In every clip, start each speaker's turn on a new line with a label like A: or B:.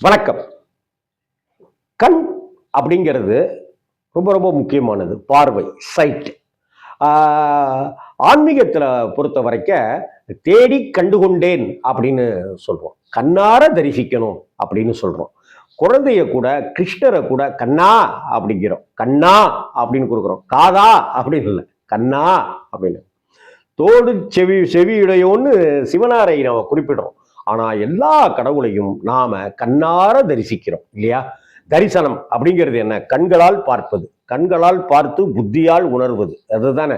A: வணக்கம். கண் அப்படிங்கிறது ரொம்ப ரொம்ப முக்கியமானது. பார்வை சைட் ஆன்மீகத்தில் பொறுத்த வரைக்கும் தேடி கண்டுகொண்டேன் அப்படின்னு சொல்றோம். கண்ணார தரிசிக்கணும் அப்படின்னு சொல்றோம். குழந்தைய கூட கிருஷ்ணரை கூட கண்ணா அப்படிங்கிறோம். கண்ணா அப்படின்னு கொடுக்குறோம். காதா அப்படின்னு இல்லை. கண்ணா அப்படின்னு. தோடு செவி செவியுடையோன்னு சிவனாரை நம்ம குறிப்பிடுறோம். ஆனால் எல்லா கடவுளையும் நாம் கண்ணார தரிசிக்கிறோம் இல்லையா? தரிசனம் அப்படிங்கிறது என்ன? கண்களால் பார்ப்பது. கண்களால் பார்த்து புத்தியால் உணர்வது. அதுதானே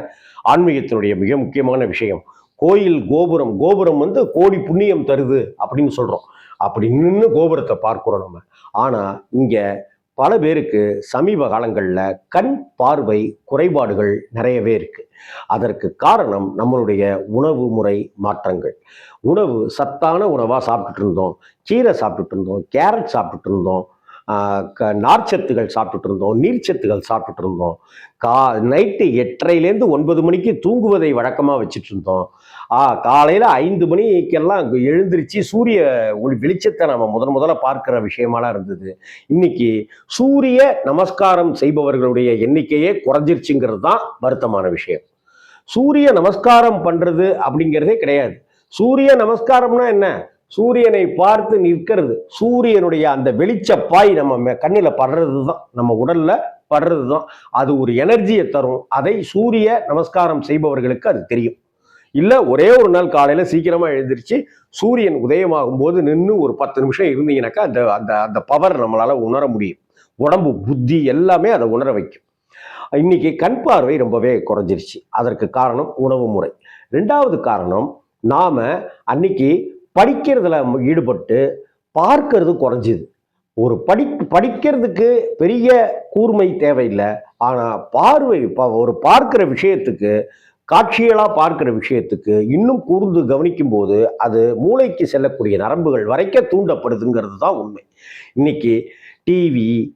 A: ஆன்மீகத்தினுடைய மிக முக்கியமான விஷயம். கோயில் கோபுரம் கோபுரம் வந்து கோடி புண்ணியம் தருது அப்படின்னு சொல்கிறோம் அப்படி நின்று கோபுரத்தை பார்க்குறோம் நம்ம. ஆனால் இங்கே பல பேருக்கு சமீப காலங்களில் கண் பார்வை குறைபாடுகள் நிறையவே இருக்கு. அதற்கு காரணம் நம்மளுடைய உணவு முறை மாற்றங்கள். உணவு சத்தான உணவாக சாப்பிட்டுட்டு இருந்தோம். கீரை சாப்பிட்டுட்டு இருந்தோம். கேரட் சாப்பிட்டுட்டு இருந்தோம். நார்ச்சத்துகள் சாப்பிட்டுட்டு இருந்தோம் நீர்ச்சத்துகள் சாப்பிட்டுட்டு இருந்தோம். கா நைட்டு எட்டரைலேருந்து ஒன்பது மணிக்கு தூங்குவதை வழக்கமாக வச்சுட்டு இருந்தோம். ஆ காலையில் ஐந்து மணிக்கெல்லாம் அங்க எழுந்திருச்சு சூரிய ஒளி வெளிச்சத்தை நம்ம முதன் முதல்ல பார்க்குற விஷயமாலாம் இருந்தது. இன்னைக்கு சூரிய நமஸ்காரம் செய்பவர்களுடைய எண்ணிக்கையே குறைஞ்சிருச்சுங்கிறது தான் வருத்தமான விஷயம். சூரிய நமஸ்காரம் பண்ணுறது அப்படிங்கிறதே கிடையாது. சூரிய நமஸ்காரம்னா என்ன? சூரியனை பார்த்து நிற்கிறது. சூரியனுடைய அந்த வெளிச்சப்பாய் நம்ம மே- படுறது தான் நம்ம உடல்ல படுறது தான் அது ஒரு எனர்ஜியை தரும். அதை சூரிய நமஸ்காரம் செய்பவர்களுக்கு அது தெரியும். இல்லை ஒரே ஒரு நாள் காலையில் சீக்கிரமாக எழுந்திரிச்சு சூரியன் உதயமாகும் போது நின்று ஒரு பத்து நிமிஷம் இருந்தீங்கன்னாக்கா அந்த அந்த அந்த பவர் நம்மளால் உணர முடியும். உடம்பு புத்தி எல்லாமே அதை உணர வைக்கும். இன்னைக்கு கண் பார்வை ரொம்பவே குறைஞ்சிருச்சு. அதற்கு காரணம் உணவு முறை. ரெண்டாவது காரணம் நாம் அன்னைக்கு படிக்கிறதுல ஈடுபட்டு பார்க்கறது குறைஞ்சிது. ஒரு படி படிக்கிறதுக்கு பெரிய கூர்மை தேவையில்லை. ஆனால் பார்வை ப- ஒரு பார்க்கிற விஷயத்துக்கு காட்சிகளாக பார்க்கிற விஷயத்துக்கு இன்னும் கூர்ந்து கவனிக்கும் போது அது மூளைக்கு செல்லக்கூடிய நரம்புகள் வரைக்க தூண்டப்படுதுங்கிறது தான் உண்மை. இன்னைக்கு டிவி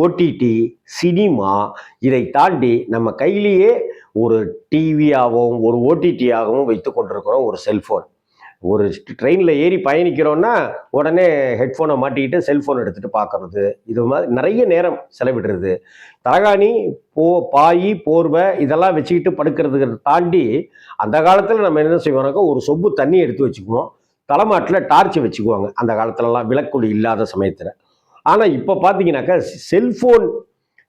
A: ஓடிடி சினிமா இதை தாண்டி நம்ம கையிலேயே ஒரு டிவியாகவும் ஒரு ஓடிடியாகவும் வைத்து கொண்டிருக்கிறோம் ஒரு செல்ஃபோன் ஒரு ட்ரெயினில் ஏறி பயணிக்கிறோன்னா உடனே ஹெட்ஃபோனை மாட்டிக்கிட்டு செல்ஃபோன் எடுத்துகிட்டு பார்க்கறது இது மாதிரி நிறைய நேரம் செலவிடுறது. தலகாணி போ பாய் போர்வை இதெல்லாம் வச்சுக்கிட்டு படுக்கிறதுக்கு தாண்டி அந்த காலத்தில் நம்ம என்ன செய்வோம்னாக்கா ஒரு சொப்பு தண்ணி எடுத்து வச்சுக்குவோம். தலைமாட்டில் டார்ச் வச்சுக்குவாங்க. அந்த காலத்துலலாம் விளக்குடி இல்லாத சமயத்தில். ஆனால் இப்போ பார்த்தீங்கன்னாக்கா செல்ஃபோன்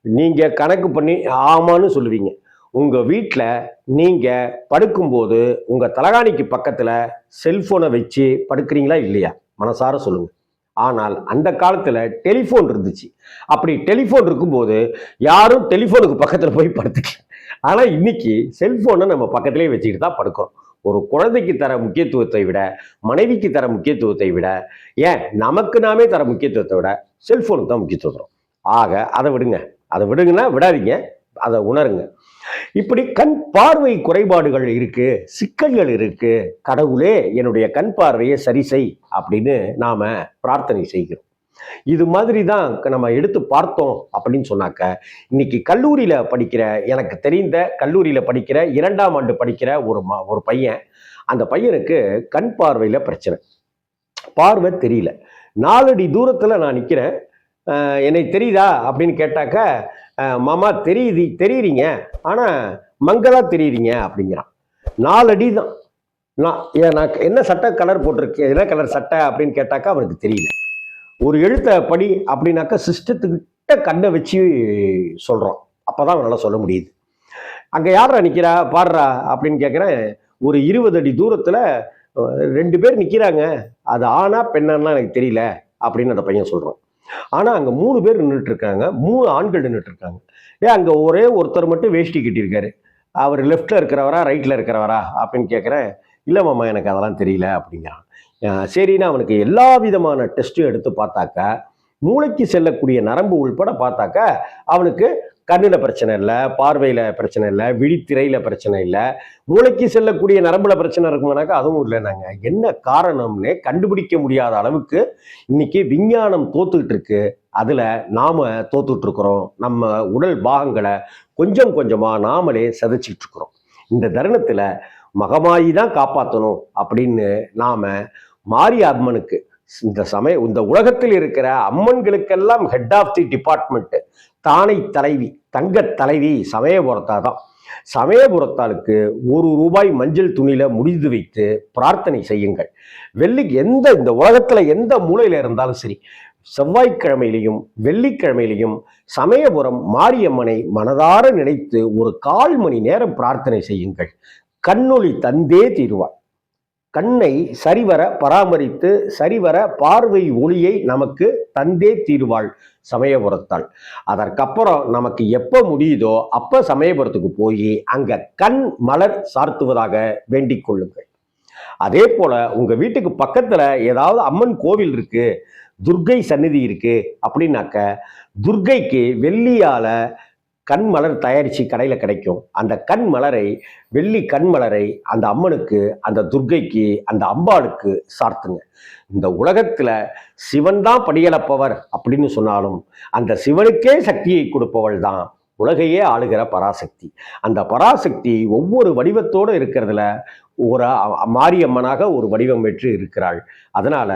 A: நீங்கள் கணக்கு பண்ணி ஆமான்னு சொல்லுவீங்க. உங்கள் வீட்டில் நீங்கள் படுக்கும்போது உங்கள் தலகாணிக்கு பக்கத்தில் செல்ஃபோனை வச்சு படுக்கிறீங்களா இல்லையா? மனசார சொல்லுங்கள் ஆனால் அந்த காலத்தில் டெலிஃபோன் இருந்துச்சு. அப்படி டெலிஃபோன் இருக்கும்போது யாரும் டெலிஃபோனுக்கு பக்கத்தில் போய் படுத்துக்கல. ஆனால் இன்னைக்கு செல்ஃபோனை நம்ம பக்கத்துலேயே வச்சுக்கிட்டு தான் படுக்கிறோம். ஒரு குழந்தைக்கு தர முக்கியத்துவத்தை விட மனைவிக்கு தர முக்கியத்துவத்தை விட ஏன் நமக்கு நாமே தர முக்கியத்துவத்தை விட செல்ஃபோனுக்கு தான் முக்கியத்துவம் ஆக அதை விடுங்க. அதை விடுங்கன்னா விடாதீங்க. அதை உணருங்க. இப்படி கண் பார்வை குறைபாடுகள் இருக்கு சிக்கல்கள் இருக்கு கடவுளே என்னுடைய கண் பார்வையை சரி செய் அப்படின்னு நாம பிரார்த்தனை செய்கிறோம். இது மாதிரி தான் நம்ம எடுத்து பார்த்தோம் அப்படின்னு சொன்னாக்க இன்னைக்கு கல்லூரியில படிக்கிற எனக்கு தெரிந்த கல்லூரியில படிக்கிற இரண்டாம் ஆண்டு படிக்கிற ஒரு மா ஒரு பையன் அந்த பையனுக்கு கண் பார்வையில பிரச்சனை. பார்வை தெரியல. நாலடி தூரத்துல நான் நிக்கிறேன். என்னை தெரியுதா அப்படின்னு கேட்டாக்க மாமா தெரியுது தெரியுறீங்க. ஆனால் மங்களா தெரியுறீங்க அப்படிங்கிறான். நாலடி தான். நான் ஏன் நான் என்ன சட்டை கலர் போட்டிருக்கேன் என்ன கலர் சட்டை அப்படின்னு கேட்டாக்கா அவனுக்கு தெரியல. ஒரு எழுத்த படி அப்படின்னாக்கா சிஸ்டத்துக்கிட்ட கண்ணை வச்சு சொல்கிறோம் அப்போ தான் அவனால் சொல்ல முடியுது. அங்கே யாரா நிற்கிறா பாடுறா அப்படின்னு கேட்குறேன் ஒரு இருபது அடி தூரத்தில் ரெண்டு பேர் நிற்கிறாங்க அது ஆனா பெண்ணான்னா எனக்கு தெரியல அப்படின்னு அந்த பையன் சொல்கிறான் ஆனால் அங்கே மூணு பேர் நின்றுட்டு இருக்காங்க மூணு ஆண்கள் நின்றுட்டு இருக்காங்க ஏன் அங்கே ஒரே ஒருத்தர் மட்டும் வேஷ்டி கட்டியிருக்காரு. அவர் லெஃப்டில் இருக்கிறவரா ரைட்டில் இருக்கிறவரா? அப்படின்னு கேட்குறேன். இல்லை மாமா எனக்கு அதெல்லாம் தெரியல அப்படிங்கிறான். சரின்னு அவனுக்கு எல்லா விதமான டெஸ்ட்டும் எடுத்து பார்த்தாக்கா மூளைக்கு செல்லக்கூடிய நரம்பு உள்பட பார்த்தாக்கா அவனுக்கு கண்ணில் பிரச்சனை இல்லை பார்வையில் பிரச்சனை இல்லை விழித்திரையில் பிரச்சனை இல்லை. மூளைக்கு செல்லக்கூடிய நரம்புல பிரச்சனை இருக்குமானாக்கா அதுவும் இல்லைனாங்க என்ன காரணம்னே கண்டுபிடிக்க முடியாத அளவுக்கு இன்னைக்கு விஞ்ஞானம் தோத்துக்கிட்டு இருக்கு. அதில் நாம் தோத்துட்ருக்குறோம் நம்ம உடல் பாகங்களை கொஞ்சம் கொஞ்சமாக நாமளே சதைச்சிட்டு இருக்கிறோம். இந்த தருணத்தில் மகமாயி தான் காப்பாற்றணும் அப்படின்னு நாம் மாரி அம்மனுக்கு இந்த சமய இந்த உலகத்தில் இருக்கிற அம்மன்களுக்கெல்லாம் ஹெட் ஆஃப் தி டிபார்ட்மெண்ட்டு தானை தலைவி தங்க தலைவி சமயபுரத்தா தான். சமயபுரத்தாளுக்கு ஒரு ரூபாய் மஞ்சள் துணியில முடிந்து வைத்து பிரார்த்தனை செய்யுங்கள். வெள்ளிக்கு எந்த இந்த உலகத்துல எந்த மூலையில இருந்தாலும் சரி செவ்வாய்க்கிழமையிலையும் வெள்ளிக்கிழமையிலையும் சமயபுரம் மாரியம்மனை மனதார நினைத்து ஒரு கால் மணி நேரம் பிரார்த்தனை செய்யுங்கள். கண்ணொளி தந்தே தீருவாள். கண்ணை சரிவர பராமரித்து சரிவர பார்வை ஒளியை நமக்கு தந்தே தீர்வாள் சமயபுரத்தால் அதற்கப்புறம் நமக்கு எப்போ முடியுதோ அப்போ சமயபுரத்துக்கு போய் அங்கே கண் மலர் சார்த்துவதாக வேண்டிக் கொள்ளுங்கள். அதே போல உங்கள் வீட்டுக்கு பக்கத்தில் ஏதாவது அம்மன் கோவில் இருக்குது துர்க்கை சந்நிதி இருக்குது அப்படின்னாக்க துர்க்கைக்கு வெள்ளியால கண் மலர் தயாரித்து கடையில் கிடைக்கும். அந்த கண் மலரை வெள்ளி கண் மலரை அந்த அம்மனுக்கு அந்த துர்க்கைக்கு அந்த அம்பாளுக்கு சார்த்துங்க. இந்த உலகத்தில் சிவன் தான் படியளப்பவர் அப்படின்னு சொன்னாலும் அந்த சிவனுக்கே சக்தியை கொடுப்பவள் தான் உலகையே ஆளுகிற பராசக்தி. அந்த பராசக்தி ஒவ்வொரு வடிவத்தோடு இருக்கிறதுல ஒரு மாரியம்மனாக ஒரு வடிவம் பெற்று இருக்கிறாள். அதனால்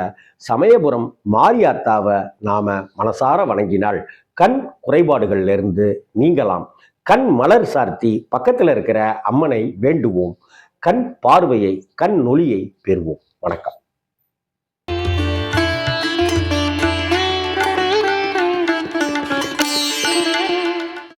A: சமயபுரம் மாரியாத்தாவை நாம் மனசார வணங்கினாள் கண் குறைபாடுகளிலிருந்து நீங்கலாம். கண் மலர் சார்த்தி பக்கத்தில் இருக்கிற அம்மனை வேண்டுவோம். கண் பார்வையை கண் நொலியை பெறுவோம். வணக்கம்.